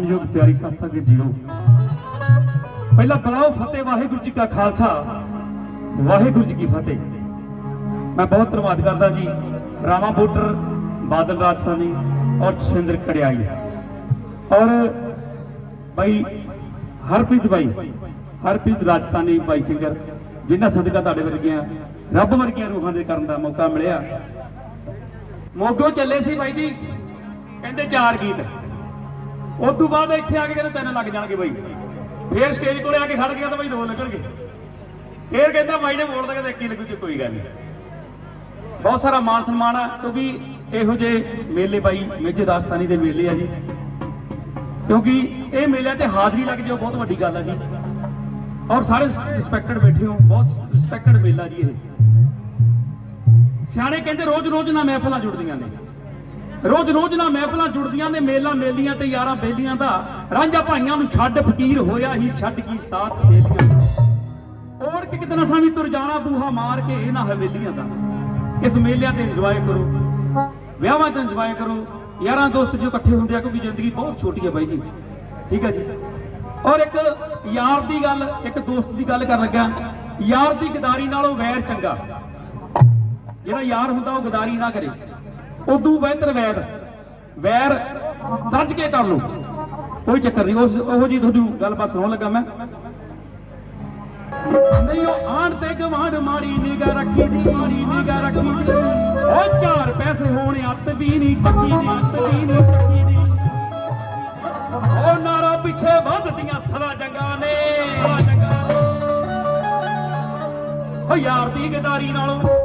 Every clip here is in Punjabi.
ਪਿਆਰੀ ਸਾਧ ਸੰਗਤ ਜੀਓ। ਪਹਿਲਾਂ ਬੁਲਾਓ ਫਤਿਹ, ਵਾਹਿਗੁਰੂ ਜੀ ਕਾ ਖਾਲਸਾ। ਵਾਹਿਗੁਰੂ ਜੀ ਕੀ ਫਤਿਹ। ਮੈਂ ਬਹੁਤ ਧੰਨਵਾਦ ਕਰਦਾ ਜੀ, ਰਾਮਾ ਬੋਟਰ ਬਾਦਲ ਰਾਜਸਾਨੀ ਔਰ ਸਿੰਦਰ ਕੜਿਆਈ। ਔਰ ਭਾਈ ਹਰਪ੍ਰੀਤ ਭਾਈ ਹਰਪ੍ਰੀਤ ਰਾਜਸਥਾਨੀ ਭਾਈ ਸਿੰਗਰ ਜਿਨ੍ਹਾਂ ਸਦਕਾ ਤੁਹਾਡੇ ਵਰਗੀਆਂ, ਰੱਬ ਵਰਗੀਆਂ ਰੂਹਾਂ ਦੇ ਕਰਨ ਦਾ ਮੌਕਾ ਮਿਲਿਆ। ਮੋਗੋ ਚੱਲੇ ਸੀ ਬਾਈ ਜੀ, ਕਹਿੰਦੇ ਚਾਰ ਗੀਤ। ਉਸ ਤੋਂ ਬਾਅਦ ਇੱਥੇ ਆ ਕੇ ਕਹਿੰਦੇ ਤਿੰਨ ਲੱਗ ਜਾਣਗੇ ਬਾਈ। ਫੇਰ ਸਟੇਜ ਕੋਲੇ ਆ ਕੇ ਖੜ ਗਿਆ ਤਾਂ ਬਾਈ ਦੋ ਲੱਗਣਗੇ। ਫੇਰ ਕਹਿੰਦਾ ਬਾਈ ਨੇ ਬੋਲਦਾ, ਕਹਿੰਦਾ ਇੱਕ ਹੀ ਲੱਗੂ ਚ ਕੋਈ ਗੱਲ ਨਹੀਂ ਬਹੁਤ ਸਾਰਾ ਮਾਨ ਸਨਮਾਨ ਆ, ਕਿਉਂਕਿ ਇਹੋ ਜਿਹੇ ਮੇਲੇ ਬਾਈ, ਮੇਜੇ ਦਾਸਤਾਨੀ ਦੇ ਮੇਲੇ ਆ ਜੀ। ਕਿਉਂਕਿ ਇਹ ਮੇਲਿਆਂ ਤੇ ਹਾਜ਼ਰੀ ਲੱਗ ਜਾਓ, ਬਹੁਤ ਵੱਡੀ ਗੱਲ ਆ ਜੀ। ਔਰ ਸਾਰੇ ਰਿਸਪੈਕਟਡ ਬੈਠੇ ਹੋ, ਬਹੁਤ ਰਿਸਪੈਕਟਡ ਮੇਲਾ ਜੀ ਇਹ। ਸਿਆਣੇ ਕਹਿੰਦੇ ਰੋਜ਼-ਰੋਜ਼ ਨਾ ਮਹਿਫਲਾਂ ਜੁੜਦੀਆਂ ਨੇ। ਰੋਜ਼-ਰੋਜ਼ ਨਾ ਮਹਿਫਲਾਂ ਜੁੜਦੀਆਂ ਨੇ, ਮੇਲਾ ਮੇਲੀਆਂ ਤੇ ਯਾਰਾਂ ਬੇਲੀਆਂ ਦਾ। ਰਾਂਝਾ ਭਾਈਆਂ ਨੂੰ ਛੱਡ ਫਕੀਰ ਹੋਇਆ ਹੀ, ਛੱਡ ਕੀ ਸਾਥ ਸੇਲੀਆਂ ਔਰ ਕਿ ਕਿਤਨਾ ਸਾਵੀ ਤੁਰ ਜਾਣਾ, ਬੂਹਾ ਮਾਰ ਕੇ ਇਹਨਾਂ ਹਵੇਲੀਆਂ ਦਾ। ਇਸ ਮੇਲਿਆਂ ਤੇ ਇੰਜੋਏ ਕਰੋ। ਵਿਆਹਾਂ 'ਚ ਇੰਜੋਏ ਕਰੋ। ਯਾਰਾਂ ਦੋਸਤ ਜੋ ਇਕੱਠੇ ਹੁੰਦੇ ਆ, ਕਿਉਂਕਿ ਜ਼ਿੰਦਗੀ ਬਹੁਤ ਛੋਟੀ ਹੈ ਬਾਈ ਜੀ। ਠੀਕ ਹੈ ਜੀ? ਔਰ ਇੱਕ ਯਾਰ ਦੀ ਗੱਲ, ਇੱਕ ਦੋਸਤ ਦੀ ਗੱਲ ਕਰਨ ਲੱਗਾ ਯਾਰ ਦੀ ਗਦਾਰੀ ਨਾਲੋਂ ਵੈਰ ਚੰਗਾ। ਜਿਹੜਾ ਯਾਰ ਹੁੰਦਾ, ਉਹ ਗਦਾਰੀ ਨਾ ਕਰੇ। ਉਦੋਂ ਬਿਹਤਰ ਵੈਰ ਵੈਰ ਰੱਜ ਕੇ ਕਰ ਲਓ। ਕੋਈ ਚੱਕਰ ਨਹੀਂ, ਉਸ ਉਹੋ ਜੀ ਤੁਹਾਨੂੰ ਗੱਲਬਾਤ ਸੁਣਾਉਣ ਲੱਗਾ ਮੈਂ। ਨਹੀਂ, ਉਹ ਆਣ ਤੇ ਗਵਾਂਡ ਮਾੜੀ ਨਿਗਾ ਰੱਖੀ ਦੀ, ਮਾੜੀ ਨਿਗਾ ਰੱਖੀ ਦੀ। ਉਹ ਚਾਰ ਪੈਸੇ ਹੋਣ, ਅੱਤ ਵੀ ਨਹੀਂ ਚੱਕੀ ਦੀ, ਅੱਤ ਵੀ ਨਹੀਂ ਚੱਕੀ ਦੀ। ਉਹ ਨਾਰਾ ਪਿੱਛੇ ਵੱਧਦੀਆਂ ਸਦਾ ਜੰਗਾਂ ਨੇ। ਹੋ ਯਾਰ ਦੀ ਗਦਾਰੀ ਨਾਲੋਂ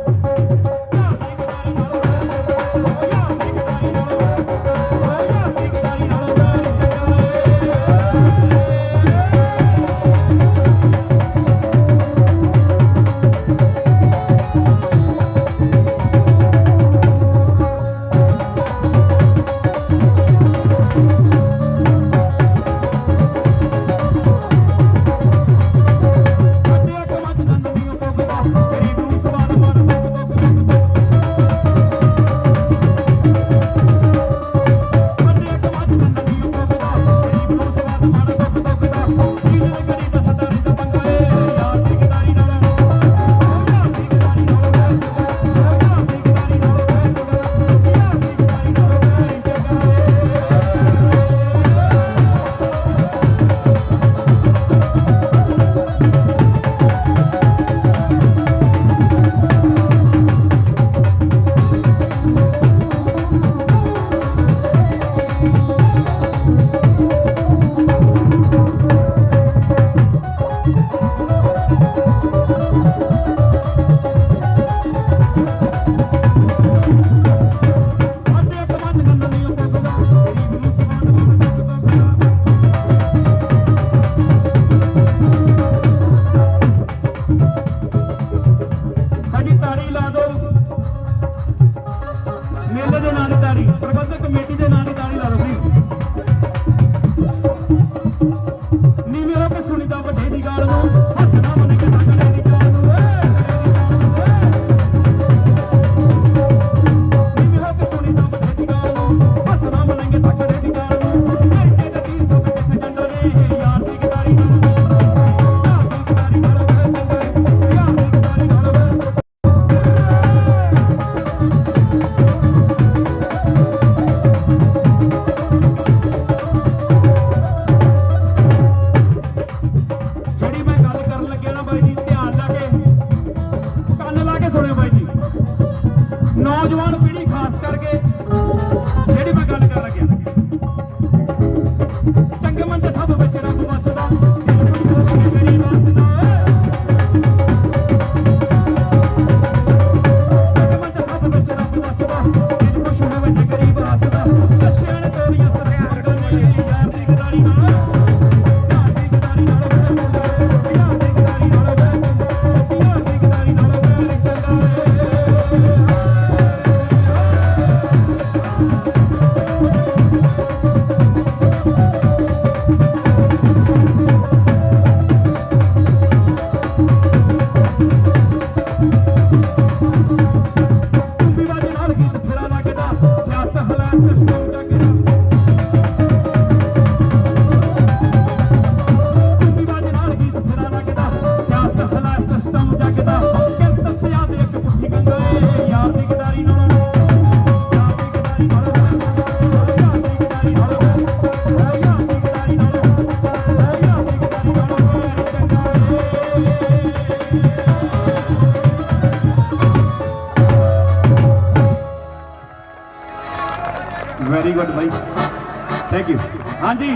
ਹਾਂਜੀ।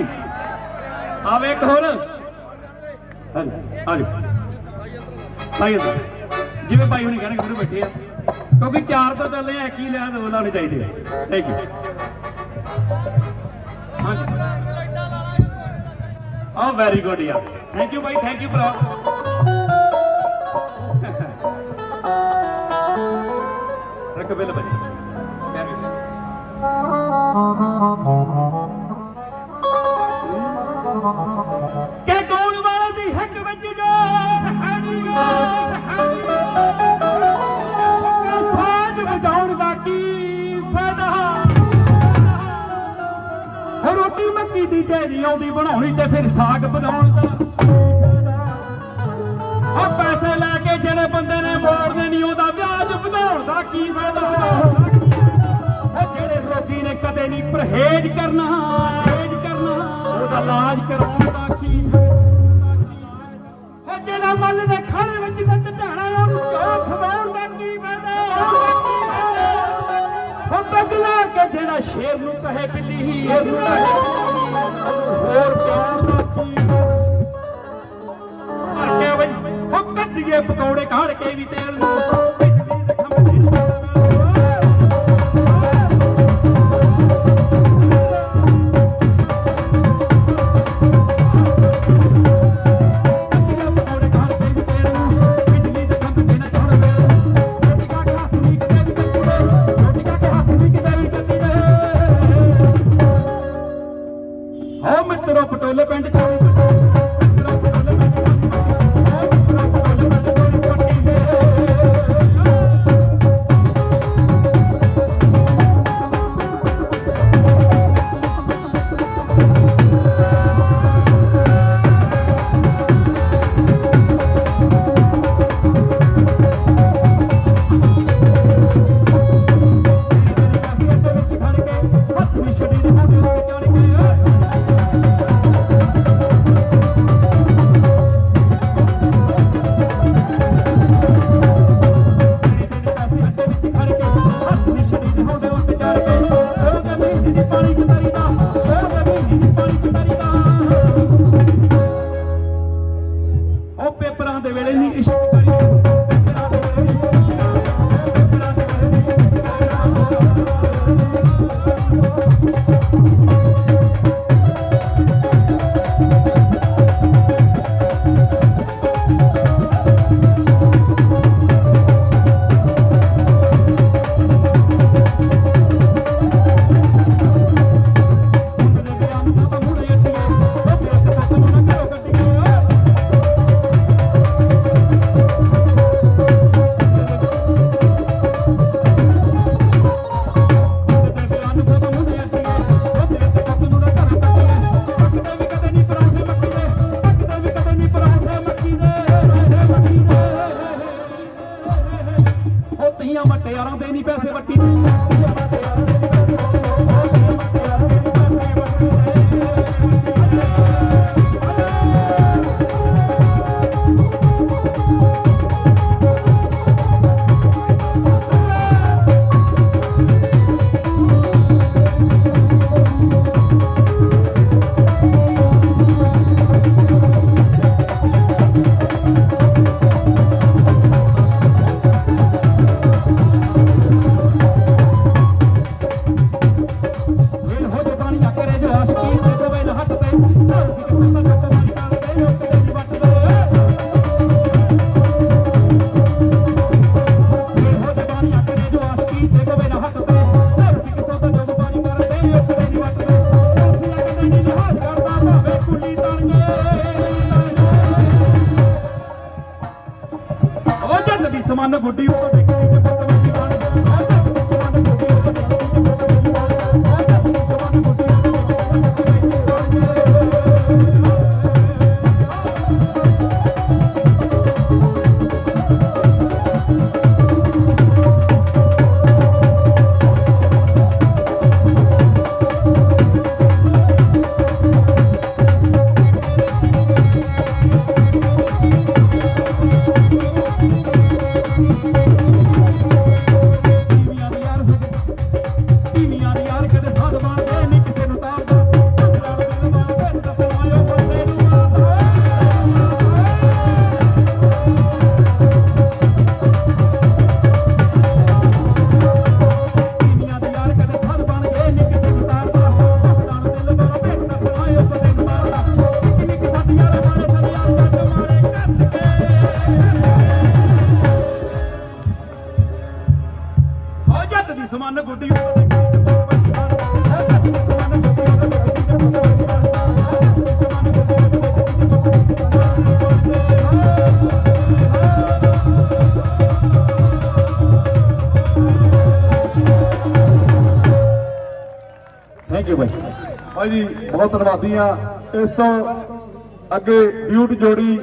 ਆਵੇ ਇੱਕ ਹੋਰ। ਹਾਂਜੀ, ਆ ਜਾਓ। ਸਾਈ ਜਿਵੇਂ ਭਾਈ ਹੁਣੀ ਕਹਿਣਗੇ ਮੈਨੂੰ ਬੈਠੇ ਆ। ਕਿਉਂਕਿ ਚਾਰ ਤੋਂ ਚੱਲੇ ਆ, ਇੱਕ ਲਿਆ ਦੋ ਲਾਉਣੇ ਚਾਹੀਦੇ ਆ। ਥੈਂਕ ਯੂ ਹਾਂਜੀ। ਆ ਵੈਰੀ ਗੁੱਡ ਯਾਰ। ਥੈਂਕ ਯੂ ਭਾਈ ਥੈਂਕ ਯੂ ਭਰਾ। ਰੱਖ ਬਿੱਲ ਭਾਈ। Very good. ਕਿ ਗਾਉਣ ਵਾਲੇ ਦੀ ਹੱਕ ਵਿੱਚ ਜਾਨ ਹੈ ਨੀ ਸਾਜ਼ ਵਜਾਉਣ ਦਾ ਫਾਇਦਾ? ਰੋਟੀ ਮੱਕੀ ਦੀ ਜੇ ਆਉਂਦੀ ਬਣਾਉਣੀ ਤੇ ਫਿਰ ਸਾਗ ਬਣਾਉਣ ਦਾ ਉਹ ਪੈਸੇ ਲੈ ਕੇ ਜਿਹੜੇ ਬੰਦੇ ਨੇ ਮੋੜਨੇ ਨਹੀਂ, ਉਹਦਾ ਵਿਆਜ ਵਧਾਉਣ ਦਾ ਕੀ ਫਾਇਦਾ? ਉਹ ਜਿਹੜੇ ਰੋਗੀ ਨੇ ਕਦੇ ਨਹੀਂ ਪਰਹੇਜ਼ ਕਰਨਾ ਪਰਹੇਜ਼ ਕਰਨਾ, ਉਹਦਾ ਇਲਾਜ ਕਰਾਉਣ ਦਾ ਜਿਹੜਾ ਮੱਲ ਦੇ ਖਾਣੇ ਵਿੱਚ ਗੱਟ ਢਾਣਾ ਉਹਨੂੰ ਕਿਉਂ ਖਵਾਉਣ ਦਾ ਕੀ ਫਾਇਦਾ? ਉਹ ਬਗਲਾ ਕੇ ਜਿਹੜਾ ਸ਼ੇਰ ਨੂੰ ਕਹੇ ਬਿੱਲੀ ਹੀ ਇਹਨੂੰ ਹੋਰ ਪਿਆਰ ਦਾ ਕੀ ਮਰ ਗਿਆ ਬਈ? ਉਹ ਕੱਢੀਏ ਪਕੌੜੇ ਕਾੜ ਕੇ ਵੀ ਤੇਲ ਨੂੰ। ਤੀਆਂ ਮਟਿਆਰਾਂ ਨਹੀਂ ਪੈਸੇ ਵੱਟੀ। ਭਾਈ ਜੀ ਬਹੁਤ ਧੰਨਵਾਦੀ ਆ ਇਸ ਤੋਂ ਅੱਗੇ ਬਿਊਟ ਜੋੜੀ